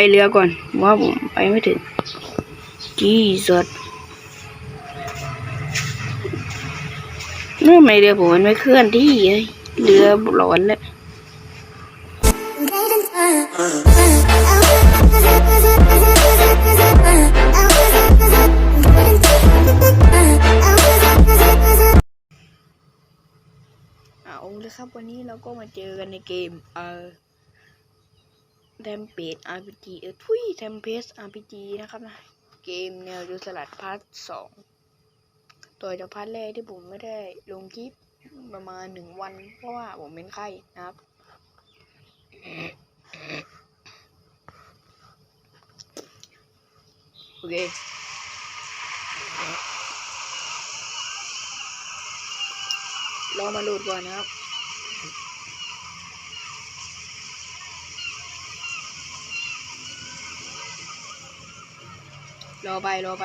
ไปเรือก่อนว่าผมไปไม่ถึงจีสดเมื่อไม่เรือผมมันไม่เคลื่อนที่เอ้ยเรือร้อนแล้วเอาเลยครับวันนี้เราก็มาเจอกันในเกมเออ แทมเพส RPG เออทุยแทมเพส RPG นะครับนะ เกมแนวยูสลัดพาร์ทสองตัวจากพาร์ทแรกที่ผมไม่ได้ลงคลิปประมาณหนึ่งวัน เพราะว่าผมเป็นไข้นะครับ โอเคเรอมาโหลดก่อนนะครับ รอไปรอไป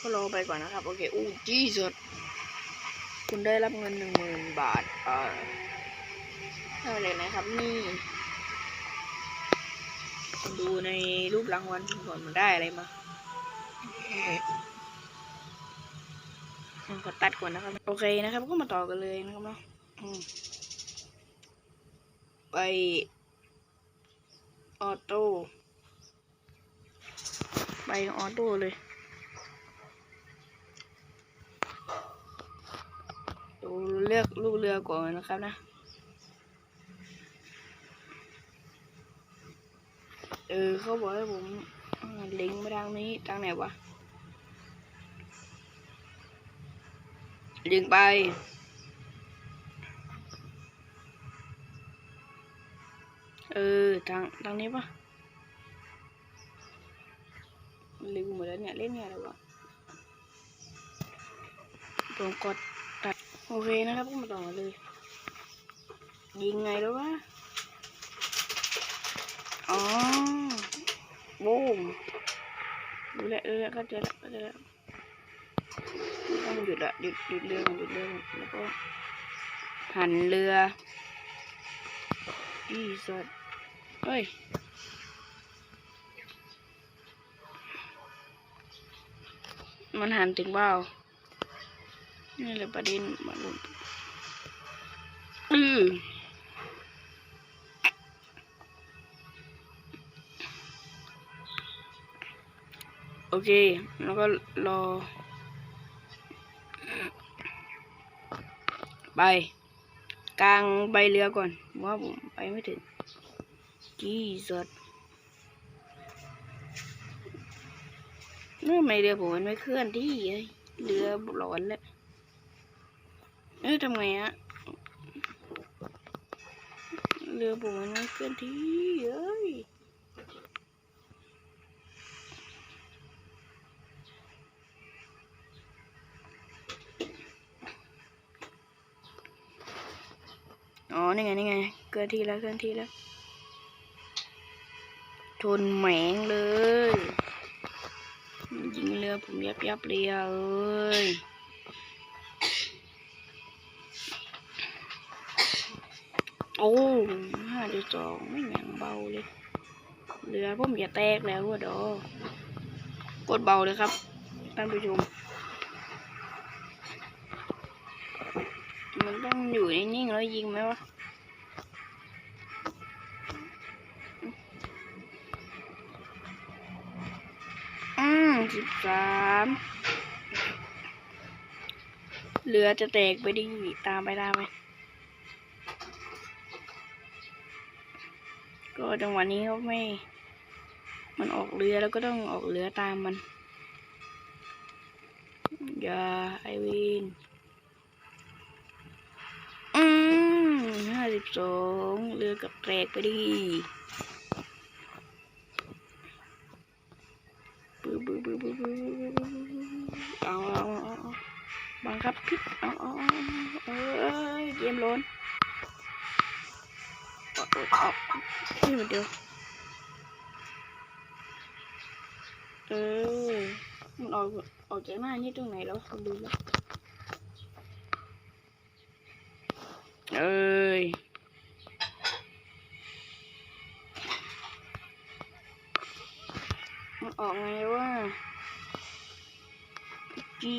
ก็รอไปก่อนนะครับ โอเคอู้จีสุดคุณได้รับเงินหนึ่งหมื่นบาท เอ่อได้เลยนะครับนี่ดูในรูปรางวัลก่อนมันได้อะไรมา ขอตัดก่อนนะครับ โอเคนะครับ ก็มาต่อกันเลยนะครับเนาะไปออโต้ไปออโต้เลยดูเลือกลูกเรือก่อนนะครับนะ เออเขาบอกให้ผมลิงก์ไปทางนี้ทางไหนวะ ลิงไป เออ ทาง ทางนี้ปะลืมหมดแล้วเนี่ย เล่นเนี่ยอะไรวะผมกดตัดโอเคนะครับก็มาต่อเลย ยิงไงแล้ววะ อ๋อบูมดูแลดูแลก็เจอแล้วก็เจอแล้ว ต้องหยุดอะหยุดหยุดเรือก่อนหยุดเรือก่อนแล้วก็หันเรืออีสดเฮ้ยมันหันถึงเปล่านี่แหละประเด็นมันอือโอเค แล้วก็รอ ไป กลางใบเรือก่อนว่าผมไปไม่ถึงจีสดเมื่อไม่เรือผมมันไม่เคลื่อนที่เอ้ยเรือร้อนแล้วเอ้ยทำไงอะเรือผมมันไม่เคลื่อนที่เอ้ย นี่ไงนี่ไงเคลื่อนที่แล้วเคลื่อนที่แล้วชนแหมงเลยยิงเรือผมยับยับเรียเอ้ยโอ้ห้าจุดสองไม่แหยังเบาเลยเรือผมจะแตกแล้วว่ะดอกดเบาเลยครับท่านผู้ชมมันต้องอยู่นิ่งๆแล้วยิงไหมวะ สิบสามเรือจะแตกไปดิตามไปตามไปก็จังหวะนี้เขาไม่ มันออกเรือแล้วก็ต้องออกเรือตามมันอย่าไอวินอืมห้าสิบสองเรือกับแตกไปดิ บังคับพิษเอาเอาเอาเอ้ยเกมโลนเอาเอาเอานี่มันเดียวเออมันออกออกจากหน้านี่ตรงไหนแล้วดูแล้วเอ้ยมันออกไงวะจี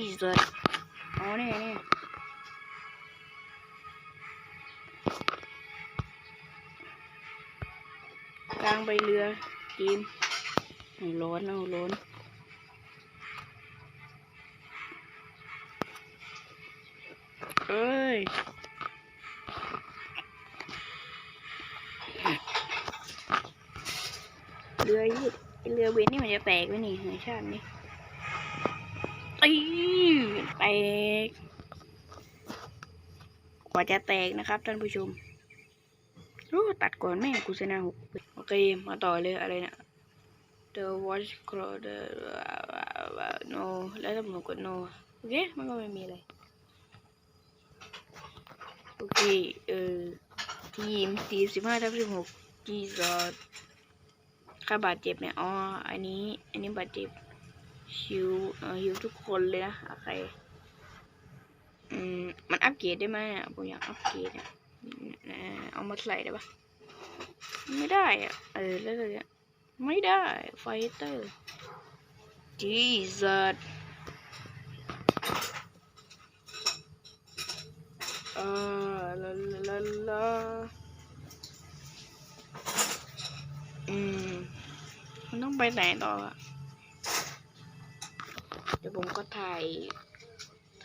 รือจีมเอาร้อนเอาร้อนเอ้ยเรือยืดไอ้เรือเวนนี่มันจะแตกไหมนี่ในชาตินี้ตีแตก กว่าจะแตกนะครับท่านผู้ชมโอ้ตัดก่อนแม่งกูชนะหกโอ เคมาต่อเลยอะไรเนี่ย The watch clock the no แล้วถ้าผมกด no โอเค มันก็ไม่มีอะไร โอเค เออ ทีมทีมสิบห้าทับสิบหกจีซอดค่าบาดเจ็บเนี่ย อ๋อ อันนี้ อันนี้บาดเจ็บฮิวเอ่อฮิวทุกคนเลยนะโอเคอืม มันอัปเกรดได้ไหมอะผมอยากอัปเกรดอะเอ่อเอามาใส่ได้ปะ ไม่ได้อะเออแล้วเลยอะไม่ได้ไฟเตอร์จีซัดเออลาลาลาลาอืมมันต้องไปไหนต่ออะเดี๋ยวผมก็ถ่าย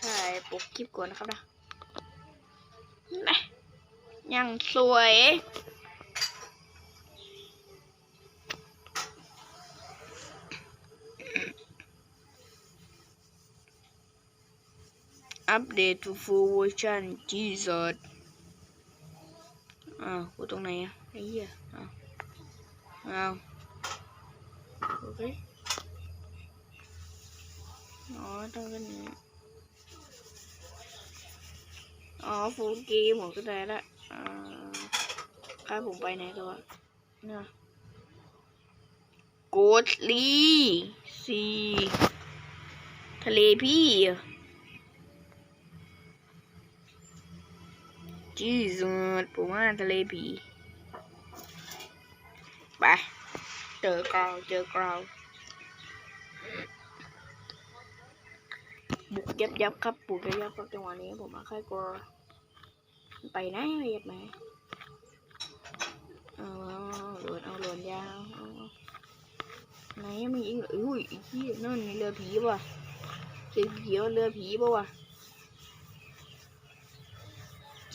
ถ่ายปกคลิปก่อนนะครับนะนะยังสวย อัปเดต to full version Jesus อ้าวกูตรงไหนอะไอ้เหี้ยอ้าวอ้าวโอเคอ๋อต้องกันนี้อ๋อฟูลเกมผมก็ได้ละอ่าค่าผมไปไหนตัวเนี่ยโกดลีซีทะเลพี่ จีสุดผมว่าทะเลผี ไป เจอกราวเจอกราวบุกยับยับครับบุกยับยับครับจังหวะนี้ผมมาค่อยกลัวไปไหนไปยับไหนเอาหลวนเอาหลวนยาวไหนมีอีกอุ้ยอีกที่นั่นเรือผีป่ะเรือผีว่าเรือผีป่ะวะ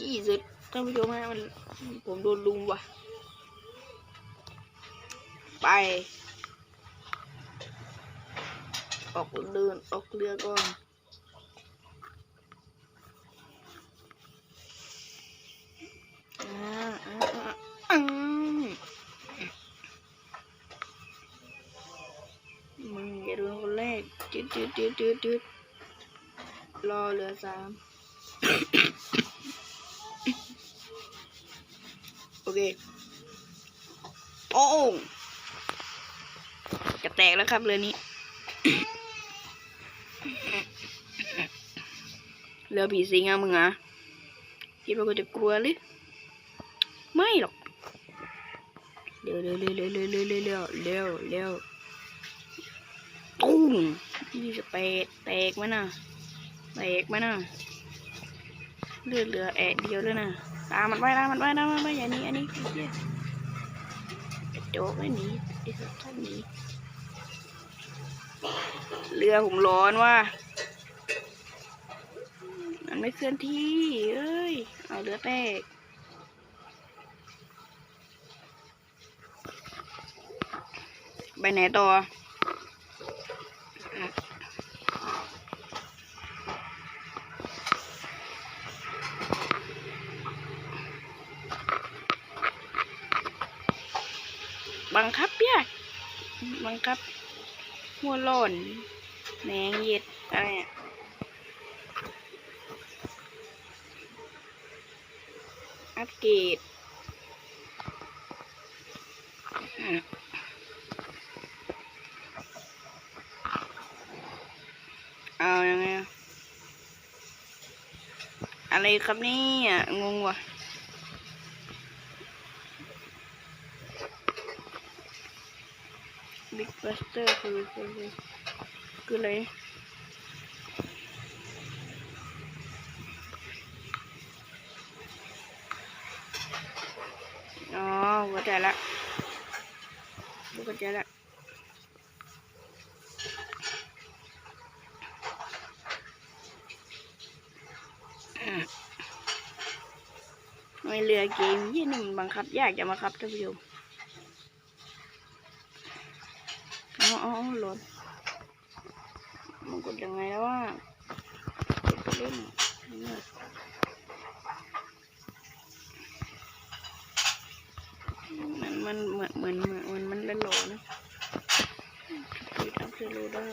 จี้สุดท่านผู้ชมฮะมันผมโดนลุมว่ะ ไป ออกเดินออกเรือก่อนมึงอย่าโดนคนแรกจืดจืดจืดจืดจืดรอเหลือสาม โอเคโอ้งจะแตกแล้วครับเรือนี้ เรือผีสิงอะมึงอะคิดว่ากูจะกลัวหรือไม่หรอกเร็วเร็วเร็วเร็วเร็วเร็วเร็วเร็วเร็วตุ้มนี่จะแตกแตกไหมนะแตกไหมนะ เลือดเหลือแอะเดียวเลยนะตามันไปตามมันไปตามมันไปอย่างนี้อันนี้ไอ้เหี้ยโจกไม่หนีไอ้สัตว์ท่านหนีเรือผมร้อนว่ะมันไม่เคลื่อนที่ เอ้ย เอาเรือแตกไปไหนต่อ หัวโล่นแหนงเย็ดอะไรอะอัปเกรดอืมเอายังไงอะไรครับนี่งงว่ะ บัสเตอร์คือคือคืออะไรอ๋อเข้าใจละเข้าใจละไม่เรือเกมยี่หนี่มันบังคับ ยากจะมาครับท่านผู้ชม อ๋ออ๋อหล่นมัน กดยังไงแล้วว่ากดไปเล่นเนี่ยมันมันเหมือนเหมือนเหมือนเหมือนมันเล่นโหลนะปิดอัพเซโลได้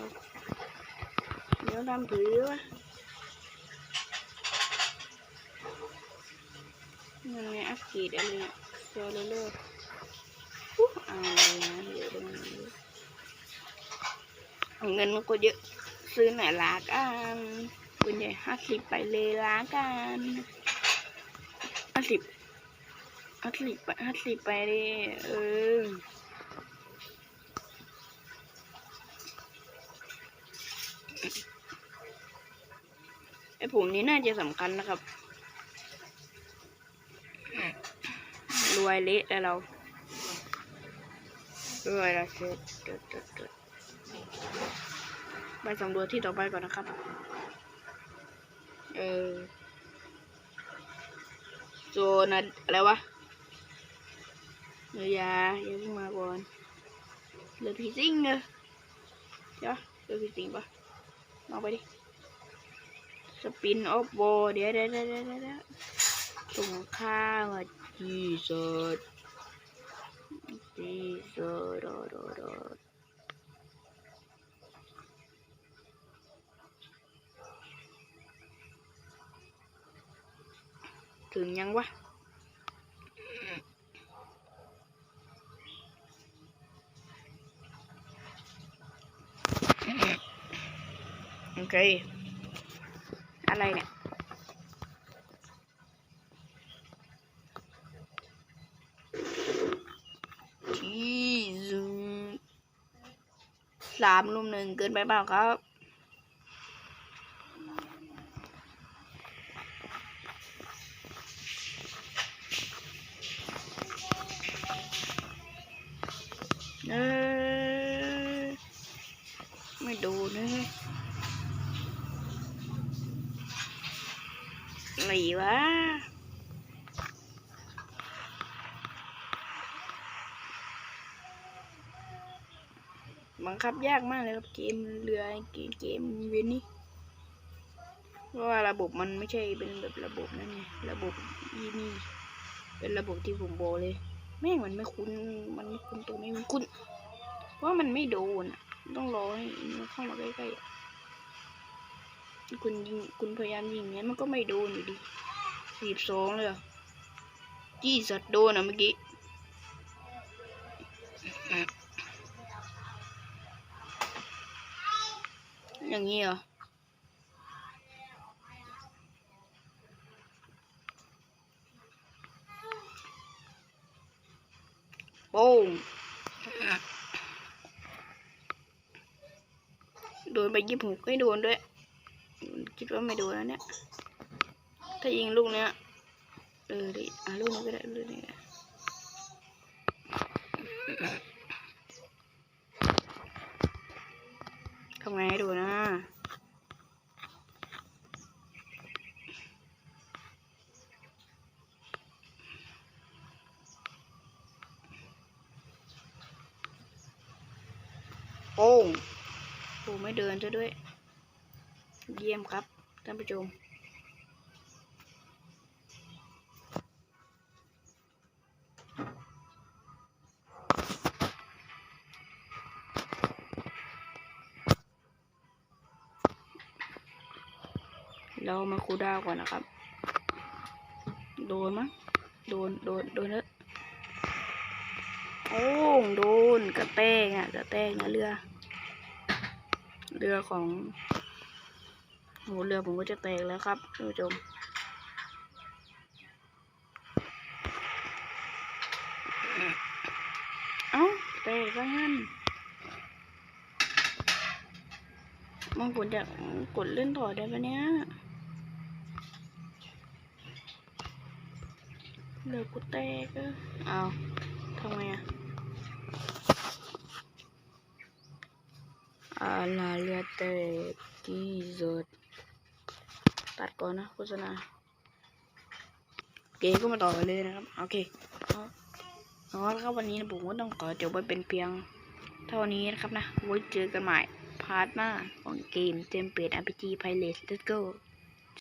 เดี๋ยวทำถือวะมันไงอัพกรีดอะไรเนี่ยเซลเลอร์อู้เอาเลยนะเดี๋ยวเดี๋ยวเดี๋ยวเงินมันก็เยอะ ซื้อไหนลากันคุณใหญ่ห้าสิบไปเลยลากันห้าสิบห้าสิบไปห้าสิบไปเลยเออไอผมนี้น่าจะสำคัญนะครับ รวยเละแล้วเรารวยและเสร็จเกิดเกิดเกิด ไปสำรวจที่ต่อไปก่อนนะครับ เออโซนอะไรวะเรือยาอย่าเพิ่งมาก่อนเรือผีสิงเนอะใช่ปะเรือผีสิงปะลองไปดิ สปินออฟโบเดี๋ยวเดี๋ยวเดี๋ยวเดี๋ยวเดี๋ยวส่งข้าวอะจีสดจีสดดดดด ถึงยังวะโอเค อะไรเนี่ยชีสสามลุมหนึ่งเกินไปเปล่าครับ อะไรวะบังคับยากมากเลยครับเกมเรือเกมเกมเวยนนี่เพราะว่าระบบมันไม่ใช่เป็นแบบระบบนั่นไงระบบยี่นี่เป็นระบบที่ผมบอกเลย แม่งมันไม่คุ้นมันไม่คุ้นตัวนี้มันคุ้นเพราะมันไม่โดนอะต้องรอให้มันเข้ามาใกล้ๆ คุณยิงคุณพยายามยิงเนี้ยมันก็ไม่โดนอยู่ดีสี่สองเลยจี้สัตว์โดนอะเมื่อกี้อย่างนี้เหรอโป้งโดนไปยี่สิบหกไม่โดนด้วย คิดว่าไม่โดนแล้วเนี่ย ถ้ายิงลูกเนี้ย เออดิอะลูกนี้ก็ได้ลูกนี้ทำไงให้ดูนะโป้งโอ้ไม่เดินซะด้วย เยี่ยมครับท่านผู้ชมเรามาคูลดาวก่อนนะครับ โดนมั้งโดน โดน โดนเนอะโอ้โดนกระแตงอะกระแตงนะเรือ เรือของ โหเรือผมก็จะแตกแล้วครับท่านผู้ชมเอ้าแตกซะงั้นมันกดจะกดเล่นต่อได้ปะเนี้ยเรือกูแตกอะเอาทำไงอะอาลาเรือแตกที่สุด ตัดก่อนนะโฆษณาเกมก็มาต่อกันเลยนะครับ โอเคเอาเอาละครับวันนี้นะผมก็ต้องขอจบไว้เป็นเพียง เท่านี้นะครับนะ ไว้เจอกันใหม่ พาร์ทหน้าของเกมเต็มเปลี่ยน RPG Pilot Let's go